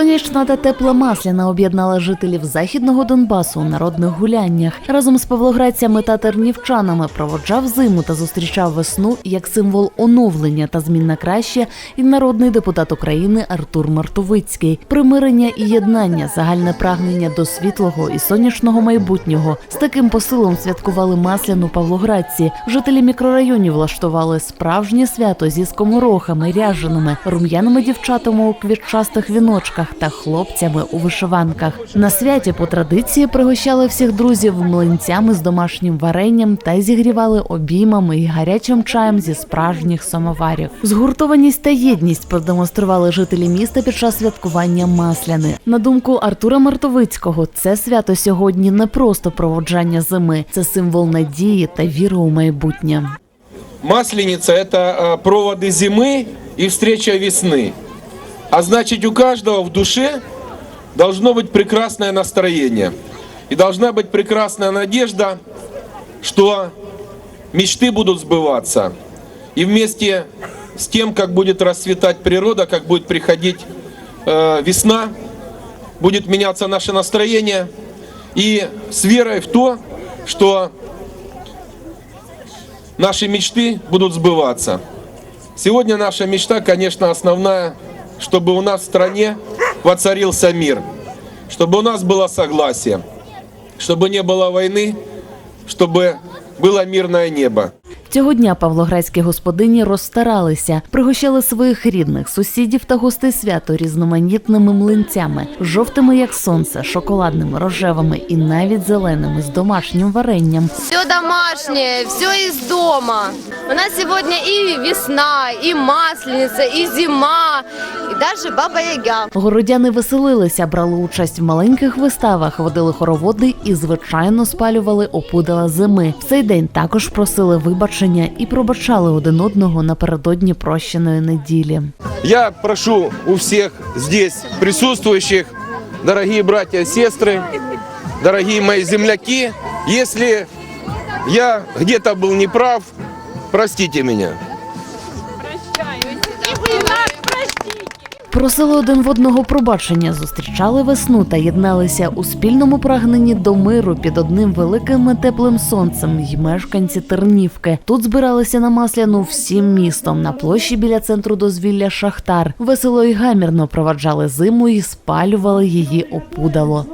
Сонячна та тепла масляна об'єднала жителів західного Донбасу у народних гуляннях. Разом з павлоградцями та тернівчанами проводжав зиму та зустрічав весну як символ оновлення та змін на краще і народний депутат України Артур Мартовицький. Примирення і єднання, загальне прагнення до світлого і сонячного майбутнього. З таким посилом святкували масляну павлоградці. Жителі мікрорайонів влаштували справжнє свято зі скоморохами, ряженими, рум'яними дівчатами у квітчастих віночках та хлопцями у вишиванках. На святі по традиції пригощали всіх друзів млинцями з домашнім варенням та зігрівали обіймами і гарячим чаєм зі справжніх самоварів. Згуртованість та єдність продемонстрували жителі міста під час святкування масляни. На думку Артура Мартовицького, це свято сьогодні не просто проводжання зими, це символ надії та віри у майбутнє. Масленица – это э, проводы зимы и встреча весны. А значит, у каждого в душе должно быть прекрасное настроение. И должна быть прекрасная надежда, что мечты будут сбываться. И вместе с тем, как будет расцветать природа, как будет приходить э, весна, будет меняться наше настроение. И с верой в то, что наши мечты будут сбываться. Сегодня наша мечта, конечно, основная, чтобы у нас в стране воцарился мир, чтобы у нас было согласие, чтобы не было войны, чтобы было мирное небо. Цього дня павлоградські господині розстаралися, пригощали своїх рідних, сусідів та гостей свято різноманітними млинцями, жовтими як сонце, шоколадними, рожевими і навіть зеленими з домашнім варенням. Все домашнее, все из дома. У нас сегодня и весна, и масленица, и зима, и даже Баба Яга. Городяни веселилися, брали участь в маленьких виставах, водили хороводи і, звичайно, спалювали опудала зими. В цей день також просили вибачення і пробачали один одного напередодні прощеної неділі. Я прошу у всіх здесь присутствующих, дорогі браття і сестри, дорогі мої земляки, Якщо я где-то був неправ, простите меня. Просили один в одного пробачення, зустрічали весну та єдналися у спільному прагненні до миру під одним великим теплим сонцем й мешканці Тернівки. Тут збиралися на масляну всім містом на площі біля центру дозвілля Шахтар. Весело і гамірно проваджали зиму і спалювали її опудало.